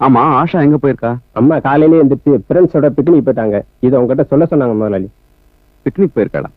ஆமா ஆஷா எங்க போயிருக்கா? அம்மா காலையிலே எந்திரிச்சு ஃப்ரெண்ட்ஸோட பிக்னிக் போயிட்டாங்க. இதை உங்ககிட்ட சொல்ல சொன்னாங்க முதலாளி. பிக்னிக் போயிருக்காடா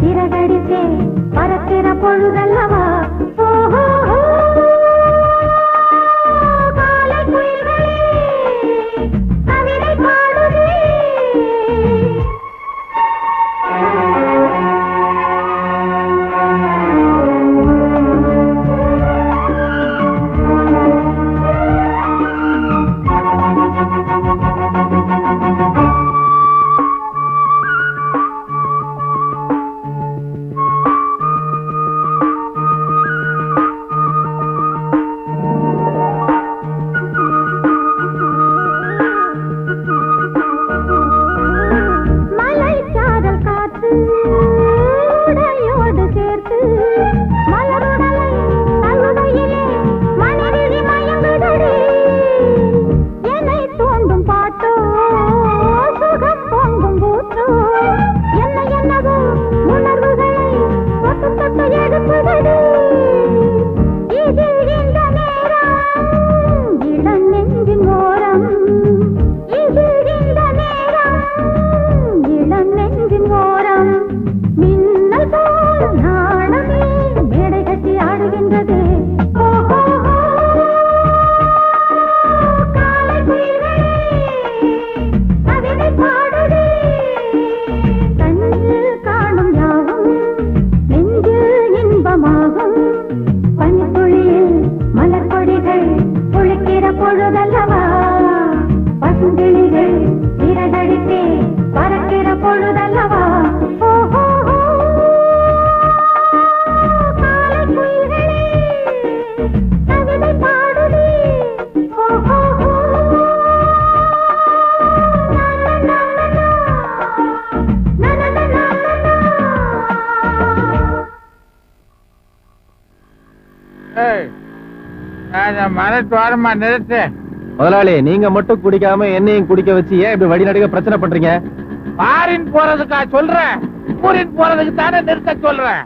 சிறகடித்தே பறக்கிற பொழுதல்லவா? மரத்தோரமா நிறுத்து முதலாளி நீங்க மட்டும் குடிக்காம என்னையும் குடிக்க வச்சு ஏன் இப்படி வழிநடுக்க பிரச்சனை பண்றீங்க? பாரின் போறதுக்கா சொல்றேன். ஊரின் போறதுக்கு தானே நிறுத்த சொல்றேன்.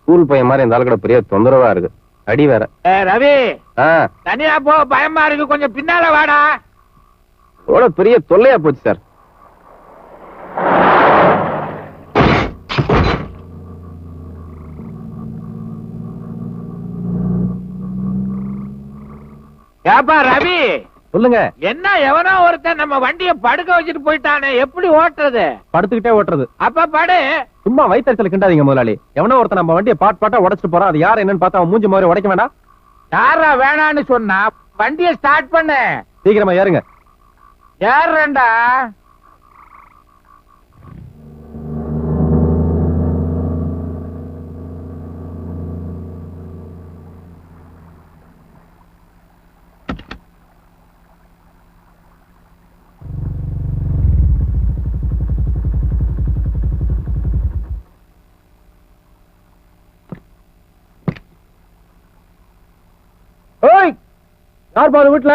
ஸ்கூல் பையன் மாதிரி இந்த ஆள் கூட பெரிய தொந்தரவா இருக்கு. அடி வேற. ரவி தனியா போ பயமா இருக்கு. கொஞ்சம் பின்னால வாடா. பெரிய தொல்லையா போச்சு சார். ஏப்பா ரவி? சொல்லுங்க. என்ன எவனோ ஒருத்தன் நம்ம வண்டிய படுக்க வச்சுட்டு போயிட்டானே எப்படி ஓட்டுறது? படுத்துக்கிட்டே ஓட்டுறது. அப்ப படு. சும்மா வயிற்றுல கிண்டாதீங்க முதலாளி. எவனோ ஒருத்தன் நம்ம வண்டியை பாட் பாட்டா உடைச்சிட்டு போறான். அது யார் என்னன்னு பார்த்தா அவன் மூஞ்சி மாதிரி உடைக்க வேண்டாம். யாரா வேணான்னு சொன்னா வண்டிய ஸ்டார்ட் பண்ணு. சீக்கிரமா ஏறுங்க. ஏறேன்டா யார் பாரு வீட்டுல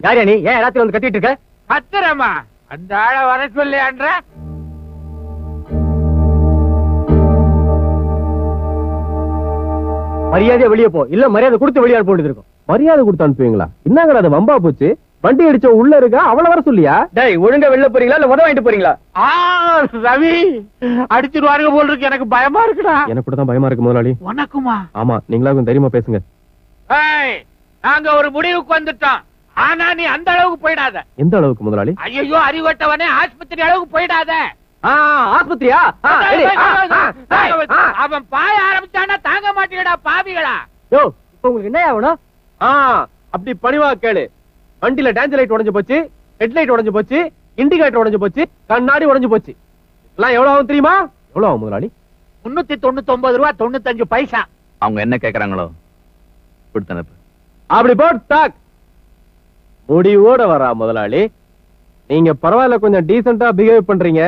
யார் நீ? ஏன் ராத்திரி வந்து கட்டிட்டு இருக்க? கத்துறமா அந்த ஆளை வர சொல்லியான்ற? மரியாதையா வெளியே போ. இல்ல மரியாதை கொடுத்து வெளியே அனுப்ப வேண்டியது இருக்கும். மரியாதை கொடுத்து அனுப்புவீங்களா? என்னங்கடா அது வம்பா போச்சு? வண்டி அடிச்ச உள்ள இருக்கா அவள வர சொல்லியா? டேய் ஒழுங்கா வெளில போறீங்களா? இல்ல உத வாங்கிட்டு போறீங்களா? ஆ ரவி அடிச்சிருவாருங்க போல் இருக்கு எனக்கு பயமா இருக்குடா. எனக்கு கூட தான் பயமா இருக்கு முதலாளி. உனக்குமா? ஆமா நீங்களா கொஞ்சம் தைரியமா பேசுங்க. ஏய் நாங்க ஒரு முடிவுக்கு வந்துட்டோம். ஆனா நீ அந்த அளவுக்கு போயிடாத. எந்த அளவுக்கு முதலாளி? ஐயோ அறிவட்டவனே ஆஸ்பத்திரி அளவுக்கு போயிடாத. ஆஸ்பத்திரியா? அவன் பாய ஆரம்பிச்சானா தாங்க மாட்டீங்கடா பாவிகளா. யோ இப்போ உங்களுக்கு என்ன ஆகணும்? ஆ அப்படி பணிவா கேளு. வண்டியில டேஞ்சர் லைட் உடைஞ்சு போச்சு ஹெட்லைட் உடைஞ்சு போச்சு இண்டிகேட்டர் உடைஞ்சு போச்சு கண்ணாடி உடைஞ்சு போச்சு. எல்லாம் எவ்வளவு ஆகும் தெரியுமா? எவ்வளவு ஆகும் முதலாளி? முன்னூத்தி தொண்ணூத்தி ஒன்பது ரூபா தொண்ணூத்தஞ்சு பைசா. அவங்க என்ன கேக்குறாங்களோ? கொடுத்தனப்பு அப்படி போட் டாக் முடிவோட வரா முதலாளி. நீங்க பரவாயில்ல கொஞ்சம் டீசெண்டா பிஹேவ் பண்றீங்க.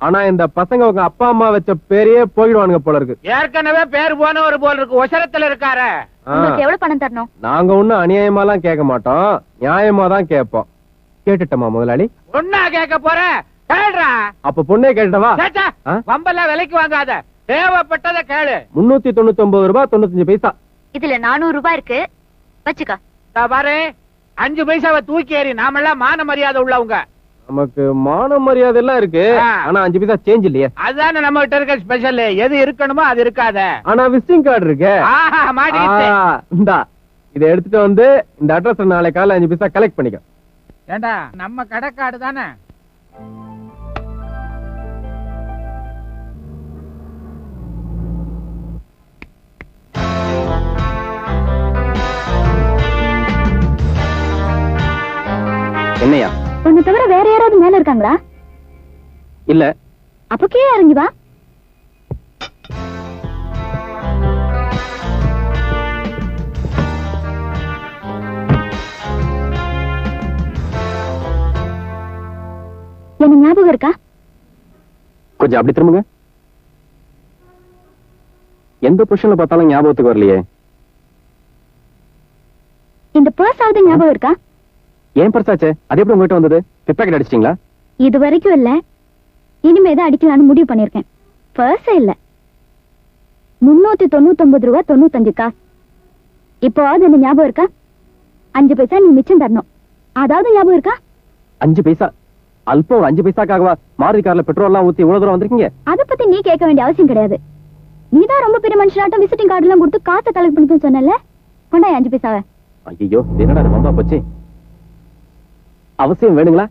ஆனா இந்த பசங்க உங்க அப்பா அம்மா வச்ச பேரையே போயிடுவானுங்க போல இருக்கு. ஏற்கனவே பேர் போன ஒரு போல் இருக்கு. ஒசரத்துல இருக்காரு. உங்களுக்கு எவ்வளவு பணம் தரணும்? நாங்க ஒண்ணும் அநியாயமாலாம் கேட்க மாட்டோம். நியாயமா தான் கேட்போம். கேட்டுட்டோமா முதலாளி? ஒன்னா கேட்க போற? கேளுடா. அப்ப பொண்ணே ஆ? வம்பெல்லாம் விலைக்கு வாங்காத. தேவைப்பட்டத கேளு. முன்னூத்தி தொண்ணூத்தி ஒன்பது ரூபாய் தொண்ணூத்தஞ்சு பைசா. இதுல நானூறு ரூபாய் இருக்கு. வச்சுக்க. பாரு. அஞ்சு பைசாவை தூக்கி ஏறி நாமெல்லாம் மான மரியாதை உள்ளவங்க. நமக்கு மான மரியாதை எல்லாம் இருக்கு. ஆனா அஞ்சு பைசா சேஞ்ச் இல்லையே. அதுதானே நம்ம கிட்ட இருக்க ஸ்பெஷல் எது இருக்கணுமோ அது இருக்காத. ஆனா விசிட்டிங் கார்டு இருக்கு. இந்தா இதை எடுத்துட்டு வந்து இந்த அட்ரஸ் நாளை காலைல அஞ்சு பைசா கலெக்ட் பண்ணிக்க. ஏண்டா நம்ம கடைக்காடு தானே? என்னையா? உன்னை தவிர வேற யாராவது மேல இருக்காங்களா? இல்ல. அப்ப கீழே இறங்கி வா. என்ன ஞாபகம் இருக்கா? கொஞ்சம் அப்படி திரும்புங்க. எந்த பொசிஷன்ல பார்த்தாலும் ஞாபகத்துக்கு வரலையே. இந்த பர்ஸ் ஆகுது ஞாபகம் இருக்கா? ஏன் பர்சாச்சே? அது எப்படி உங்ககிட்ட வந்தது? பிப்பாக்கெட் அடிச்சிட்டீங்களா? இது வரைக்கும் இல்ல. இனிமே தான் அடிக்கலாம்னு முடிவு பண்ணிருக்கேன் பர்ஸ் இல்ல. முன்னூத்தி தொண்ணூத்தி ரூபா தொண்ணூத்தஞ்சு காசு. இப்போவாவது என்ன ஞாபகம் இருக்கா? அஞ்சு பைசா நீ மிச்சம் தரணும். அதாவது ஞாபகம் இருக்கா? அஞ்சு பைசா? அல்பம் ஒரு அஞ்சு பைசாக்காகவா மாருதி கார்ல பெட்ரோல் எல்லாம் ஊத்தி இவ்வளவு தூரம் வந்திருக்கீங்க? அத பத்தி நீ கேட்க வேண்டிய அவசியம் கிடையாது. நீதான் ரொம்ப பெரிய மனுஷனாட்டம் விசிட்டிங் கார்டு எல்லாம் கொடுத்து காசை கலெக்ட் பண்ணிக்கன்னு சொன்னல கொண்டாய் அஞ்சு பைசாவை. ஐயோ என்னடா அது வம்பா போச்சு? அவசியம் வேணுங்களா?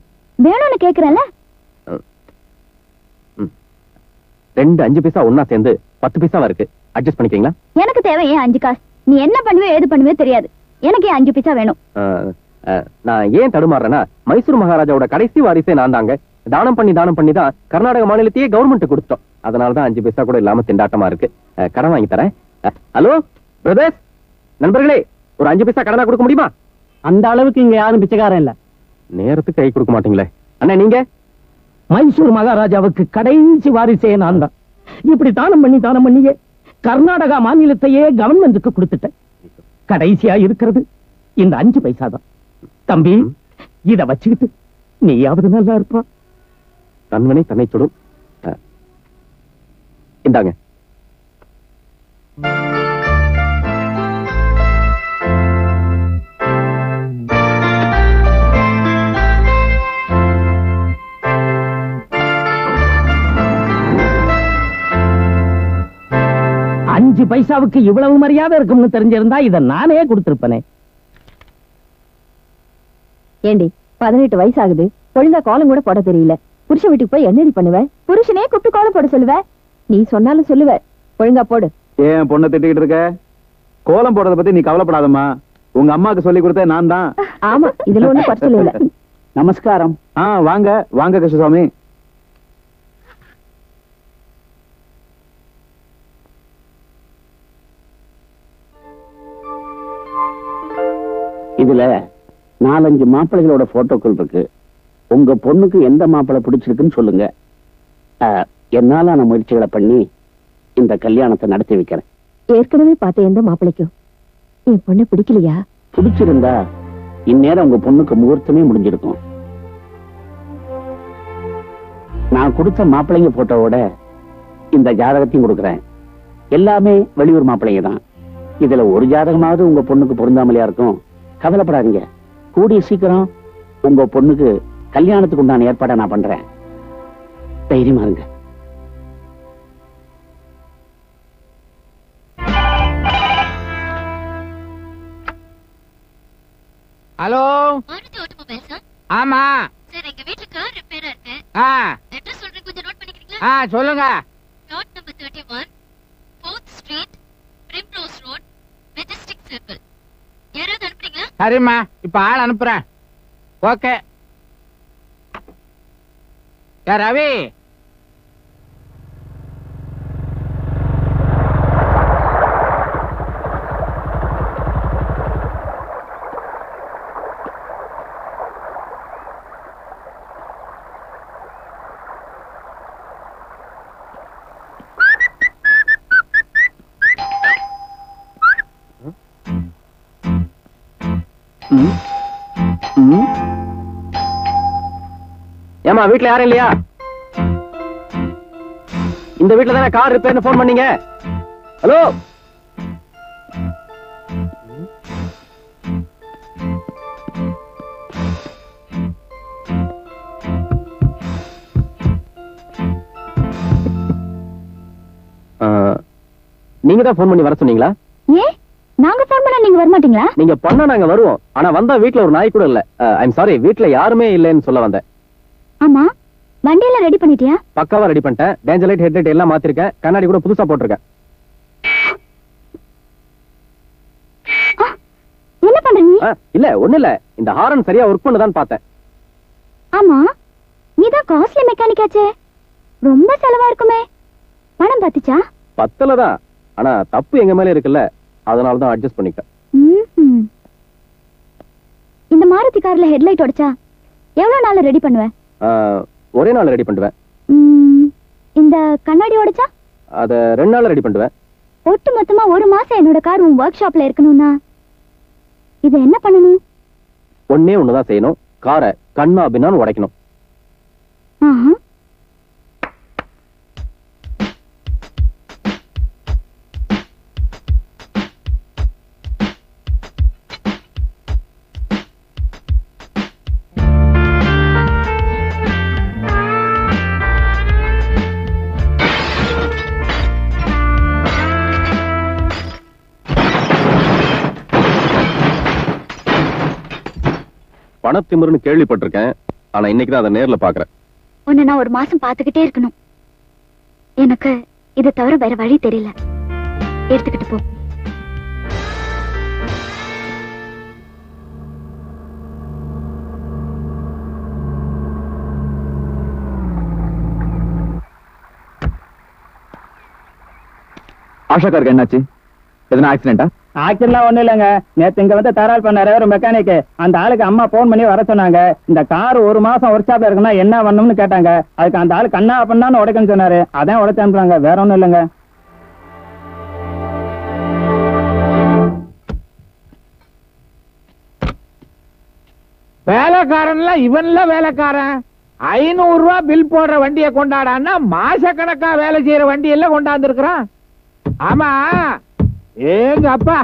வேணும்னு கேக்குறேன்ல. ரெண்டு அஞ்சு பைசா ஒன்னா சேர்ந்து பத்து பைசாவா இருக்கு? அட்ஜஸ்ட் பண்ணிக்கிறீங்களா? எனக்கு தேவை ஏன் அஞ்சு காசு? நீ என்ன பண்ணுவே ஏது பண்ணுவே தெரியாது. எனக்கு ஏன் அஞ்சு பைசா வேணும்? நான் ஏன் தடுமாறுறேன்னா மைசூர் மகாராஜாவோட கடைசி வாரிசே நான் தாங்க. தானம் பண்ணி தானம் பண்ணி தான் கர்நாடக மாநிலத்தையே கவர்மெண்ட் கொடுத்தோம் அதனாலதான் அஞ்சு பைசா கூட இல்லாம திண்டாட்டமா இருக்கு. கடன் வாங்கி தரேன். ஹலோ பிரதர்ஸ் நண்பர்களே ஒரு அஞ்சு பைசா கடனா கொடுக்க முடியுமா? அந்த அளவுக்கு இங்க யாரும் பிச்சைக்காரன் இல்ல. நேரத்துக்கு கை கொடுக்க மாட்டீங்களே. அண்ணா நீங்க? மைசூர் மகாராஜாவுக்கு கடைசி வாரிசே நான் தான். இப்படி தானம் பண்ணி தானம் பண்ணியே கர்நாடகா மாநிலத்தையே கவர்மெண்ட்டுக்கு கொடுத்துட்டேன். கடைசியா இருக்கிறது இந்த அஞ்சு பைசா தான். தம்பி இத வச்சுக்கிட்டு நீயாவது நல்லா இருப்பா. தன்வனை தன்னை அஹ், இந்தாங்க. அஞ்சு பைசாவுக்கு இவ்வளவு மரியாதை இருக்கும்னு தெரிஞ்சிருந்தா இத நானே கொடுத்திருப்பனே. ஏண்டி பதினெட்டு வயசு ஆகுது ஒழுங்கா கோலம் கூட போட தெரியல. புருஷன் வீட்டுக்கு போய் என்னடி பண்ணுவ? புருஷனே கூப்பிட்டு கோலம் போட சொல்லுவ? நீ சொன்னாலும் சொல்லுவ. ஒழுங்கா போடு. ஏன் பொண்ணை திட்டிக்கிட்டு இருக்க? கோலம் போடுறத பத்தி நீ கவலைப்படாதம்மா. உங்க அம்மாக்கு சொல்லி கொடுத்தே நான் தான் ஆமா இதுல ஒண்ணும் குறைச்சல் இல்ல நமஸ்காரம். ஆ வாங்க. வாங்க கிருஷ்ணசாமி. இதுல நாலஞ்சு மாப்பிள்ளைகளோட போட்டோக்கள் இருக்கு. உங்க பொண்ணுக்கு எந்த மாப்பிள்ளை பிடிச்சிருக்குன்னு சொல்லுங்க. என்னாலான முயற்சிகளை பண்ணி இந்த கல்யாணத்தை நடத்தி வைக்கிறேன். ஏற்கனவே பார்த்த எந்த மாப்பிளைக்கும் என் பொண்ணு பிடிக்கலையா? பிடிச்சிருந்தா இந்நேரம் உங்க பொண்ணுக்கு முகூர்த்தமே முடிஞ்சிருக்கும். நான் கொடுத்த மாப்பிள்ளைங்க போட்டோவோட இந்த ஜாதகத்தையும் கொடுக்குறேன். எல்லாமே வெளியூர் மாப்பிள்ளைங்க தான். இதுல ஒரு ஜாதகமாவது உங்க பொண்ணுக்கு பொருந்தாமலையா இருக்கும். கவலைப்படாதீங்க. கூடிய சீக்கிரம் உங்க பொண்ணுக்கு கல்யாணத்துக்கு உண்டான ஏற்பாடை நான் பண்றேன். தைரியமா இருங்க. ஹலோ? Maruti automobile sir. ஆமா. சார் எங்க வீட்டுல கார் ரிப்பேரா இருக்கு. ஆ. அட்ரஸ் சொல்றேன் கொஞ்சம் நோட் பண்ணிக்கிறீங்களா? ஆ சொல்லுங்க. Flat number street Primrose road Majestic circle யாராவது அனுப்புறீங்களா சரிம்மா இப்ப ஆள் அனுப்புறேன். ஓகே ரவி. ஏமா வீட்ல யாரும் இல்லையா? இந்த வீட்ல தானே கார் ரிப்பேர்னு போன் பண்ணீங்க? ஹலோ நீங்க தான் போன் பண்ணி வர சொன்னீங்களா? ஏன் நாங்க போன் பண்ணா நீங்க வர மாட்டீங்களா நீங்க பண்ணா நாங்க வருவோம். ஆனா வந்தா வீட்ல ஒரு நாய் கூட இல்ல. ஐம் சாரி வீட்ல யாருமே இல்லைன்னு சொல்ல வந்தேன். ஆமா. வண்டியெல்லாம் ரெடி பண்ணிட்டியா? பக்காவா ரெடி பண்ணிட்டேன். டேஞ்சர் லைட் ஹெட் லைட் எல்லாம் மாத்திருக்கேன். கண்ணாடி கூட புதுசா போட்டிருக்கேன். என்ன பண்ற நீ? இல்ல ஒண்ணு இல்ல. இந்த ஹாரன் சரியா ஒர்க் பண்ணுதான்னு பார்த்தேன். ஆமா. நீதான் காஸ்ட்லி மெக்கானிக் ஆச்சே. ரொம்ப செலவா இருக்குமே. பணம் பார்த்துச்சா? பத்துல தான் ஆனா தப்பு எங்க மேல இருக்குல்ல. அதனால தான் அட்ஜஸ்ட் பண்ணிட்டேன். இந்த மாருதி கார்ல ஹெட்லைட் உடைச்சா எவ்வளவு நாள்ல ரெடி பண்ணுவேன் ஒரே நாள் ரெடி பண்ணுவேன் இந்த கண்ணாடி உடைச்சா? அத ரெண்டு நாள் ரெடி பண்ணுவேன் ஒட்டு மொத்தமா ஒரு மாசம் என்னோட கார் உன் ஒர்க் ஷாப்ல இருக்கணும்னா. இத என்ன பண்ணணும்? ஒண்ணே ஒண்ணுதான் செய்யணும். காரை கண்ணா பின்னான்னு உடைக்கணும். ஆஹா. பணத்திமிருன்னு கேள்விப்பட்டிருக்கேன் ஆனா இன்னைக்கு தான் அதை நேர்ல பாக்குறேன் உன்னை நான் ஒரு மாசம் பாத்துக்கிட்டே இருக்கணும். எனக்கு இதை தவிர வேற வழி தெரியல. எடுத்துக்கிட்டு போ. ஆஷாக்காருக்கு என்னாச்சு? எதனா ஆக்சிடென்டா ஆக்சிடென்ட்லாம் ஒண்ணும் இல்லைங்க. நேத்து இங்க வந்து தரால் பண்ணாரு ஒரு மெக்கானிக் அந்த ஆளுக்கு அம்மா போன் பண்ணி வர சொன்னாங்க. இந்த கார் ஒரு மாசம் ஒர்க் ஷாப்ல இருக்குன்னா என்ன பண்ணணும்னு கேட்டாங்க. அதுக்கு அந்த ஆளு கண்ணா பண்ணான்னு உடைக்கன்னு சொன்னாரு. அதான் உடைச்சு அனுப்புறாங்க. வேற ஒண்ணும் இல்லைங்க. வேலைக்காரன்லாம் இவன்ல வேலைக்காரன். ஐநூறு ரூபா பில் போடுற வண்டியை கொண்டாடான்னா மாசக்கணக்கா வேலை செய்யற வண்டி எல்லாம் கொண்டாந்து இருக்கிறான் ஆமா. ஏங்க அப்பா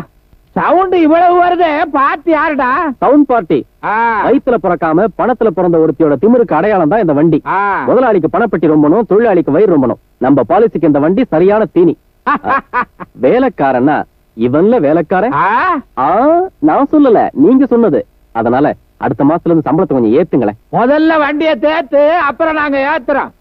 சவுண்ட் இவ்வளவு வருது பார்த்து யாருடா? டவுன் பார்ட்டி ஆ, வயித்துல பிறக்காம பணத்துல பிறந்த ஒருத்தியோட திமிருக்கு அடையாளம் தான் இந்த வண்டி. முதலாளிக்கு பணப்பெட்டி ரொம்பணும் தொழிலாளிக்கு வயிறு ரொம்பணும் நம்ம பாலிசிக்கு இந்த வண்டி சரியான தீனி. வேலைக்காரன்னா இவன்ல வேலைக்காரன்? நான் சொல்லல நீங்க சொன்னது. அதனால அடுத்த மாசத்துல இருந்து சம்பளத்தை கொஞ்சம் ஏத்துங்களேன். முதல்ல வண்டியை தேத்து அப்புறம் நாங்க ஏத்துறோம்.